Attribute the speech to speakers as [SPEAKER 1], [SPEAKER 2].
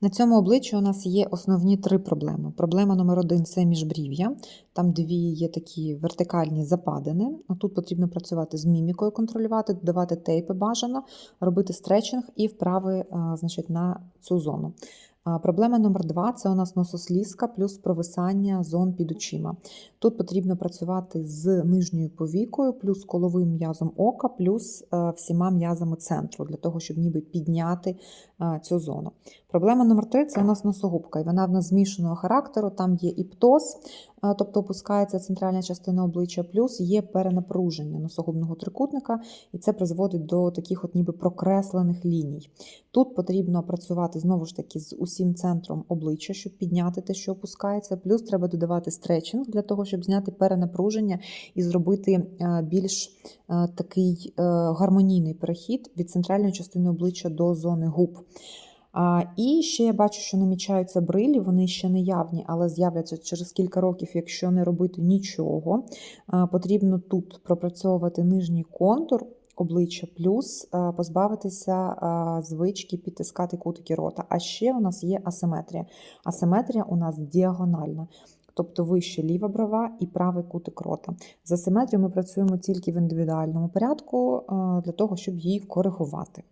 [SPEAKER 1] На цьому обличчі у нас є основні три проблеми. Проблема номер один це міжбрів'я. Там дві є такі вертикальні западини. Тут потрібно працювати з мімікою, контролювати, додавати тейпи бажано, робити стретчинг і вправи значить, на цю зону. Проблема номер два це у нас носослізка плюс провисання зон під очима. Тут потрібно працювати з нижньою повікою, плюс коловим м'язом ока, плюс е, всіма м'язами центру, для того, щоб ніби підняти е, цю зону. Проблема номер три це у нас носогубка, і вона в нас змішаного характеру. Там є і птоз, е, тобто опускається центральна частина обличчя, плюс є перенапруження носогубного трикутника, і це призводить до таких от ніби прокреслених ліній. Тут потрібно працювати знову ж таки з усім центром обличчя, щоб підняти те, що опускається. Плюс треба додавати стретчинг для того, щоб зняти перенапруження і зробити е, більш е, такий е, гармонійний перехід від центральної частини обличчя до зони губ. А, І ще я бачу, що намічаються брилі, вони ще не явні, але з'являться через кілька років, якщо не робити нічого. А, Потрібно тут пропрацьовувати нижній контур обличчя, плюс позбавитися звички підтискати кутики рота. А ще у нас є асиметрія. Асиметрія у нас діагональна. Тобто вище ліва брова і правий кутик рота. За асиметрією ми працюємо тільки в індивідуальному порядку для того, щоб її коригувати.